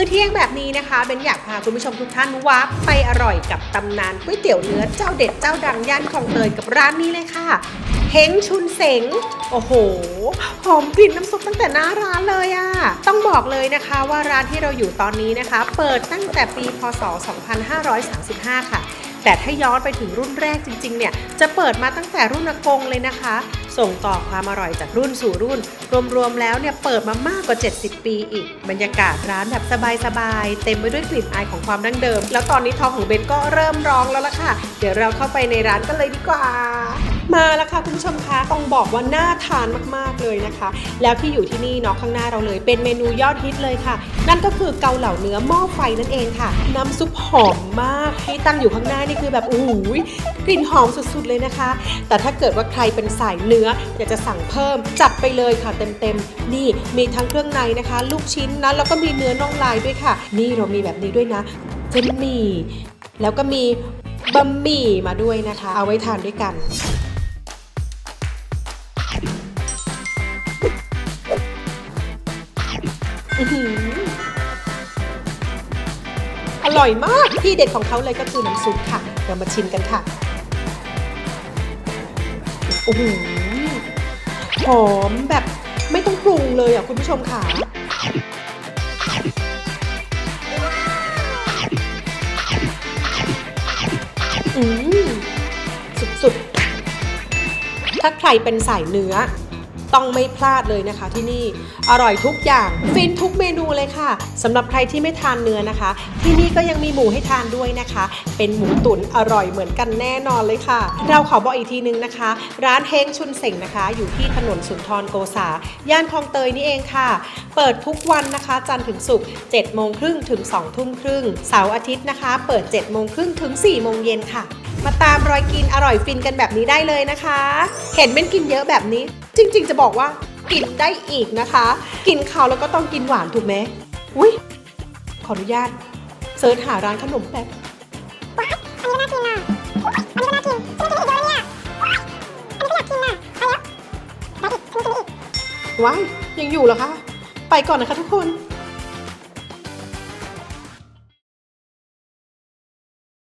มื้อเที่ยงแบบนี้นะคะเบนอยากพาคุณผู้ชมทุกท่านวับไปอร่อยกับตำนานก๋วยเตี๋ยวเนื้อเจ้าเด็ดเจ้าดังย่านคลองเตยกับร้านนี้เลยค่ะเฮงชุนเสง โอ้โห หอมกลิ่นน้ำซุปตั้งแต่หน้าร้านเลยอะต้องบอกเลยนะคะว่าร้านที่เราอยู่ตอนนี้นะคะ เปิดตั้งแต่ปีพศ 2535 ค่ะ แต่ถ้าย้อนไปถึงรุ่นแรกจริงๆ เนี่ย จะเปิดมาตั้งแต่รุ่นอากงเลยนะคะ ส่งต่อความอร่อยจากรุ่นสู่รุ่น รวมๆแล้วเนี่ยเปิดมามากกว่า 70 ปีอีก บรรยากาศร้านแบบสบายๆ เต็มไปด้วยกลิ่นอายของความดั้งเดิม แล้วตอนนี้ท้องของเบนก็เริ่มร้องแล้วล่ะค่ะ เดี๋ยวเราเข้าไปในร้านกันเลยดีกว่า มาแล้วค่ะคุณผู้ชมคะต้องบอกว่าน่าทานมากๆเลยนะคะ แล้วที่อยู่ที่นี่เนาะข้างหน้าเราเลย เป็นเมนูยอดฮิตเลยค่ะ นั่นก็คือเกาเหลาเนื้อหม้อไฟนั่นเองค่ะ น้ำซุปหอมมาก ที่ตั้งอยู่ข้างหน้านี่คือแบบโอ้โหกลิ่นหอมสุดๆเลยนะคะ แต่ถ้าเกิดว่าใครเป็นสายเนื้ออยากจะสั่งเพิ่มจัดไปเลยค่ะเต็มๆ นี่มีทั้งเครื่องในนะคะ ลูกชิ้นนะแล้วก็มีเนื้อน่องลายด้วยค่ะ นี่เรามีแบบนี้ด้วยนะเส้นหมี่แล้วก็มีบะหมี่มาด้วยนะคะ เอาไว้ทานด้วยกันอื ร่อยมาก ที่เด็ดของเขาเลยก็คือน้ำซุปค่ะ เรามาชิมกันค่ะโอ้โหหอมแบบไม่ต้องปรุงเลยอะคุณผู้ชมค่ะอืมสุดๆ ถ้าใครเป็นสายเนื้อ ต้องไม่พลาดเลยนะคะที่นี่อร่อยทุกอย่างฟินทุกเมนูเลยค่ะสำหรับใครที่ไม่ทานเนื้อนะคะ ที่นี่ก็ยังมีหมูให้ทานด้วยนะคะ เป็นหมูตุ๋นอร่อยเหมือนกันแน่นอนเลยค่ะ เราขอบอกอีกทีนึงนะคะ ร้านเฮงชุนเสงนะคะ อยู่ที่ถนนสุนทรโกษา ย่านคลองเตยนี่เองค่ะ เปิดทุกวันนะคะ จันทร์ถึงศุกร์7โมงครึ่งถึง2ทุ่มครึ่งเสาร์อาทิตย์นะคะ เปิด7โมงครึ่งถึง4โมงเย็นค่ะ มาตามรอยกินอร่อยฟินกันแบบนี้ได้เลยนะคะ เห็นเป็นกินเยอะแบบนี้ จริง ๆ จะบอกว่ากินได้อีกนะคะ กินข้าวแล้วก็ต้องกินหวานถูกไหมอุ้ยขออนุญาตเสิร์ชหาร้านขนมแป๊บอันนี้ก็น่ากินอะอันนี้ก็น่ากินฉันกินอีกแล้วเนี่ยอันนี้ก็อยากกินอะไปแล้วไปอีกฉันไม่กินอีกว้ายยังอยู่เหรอคะ ไปก่อนนะคะทุกคน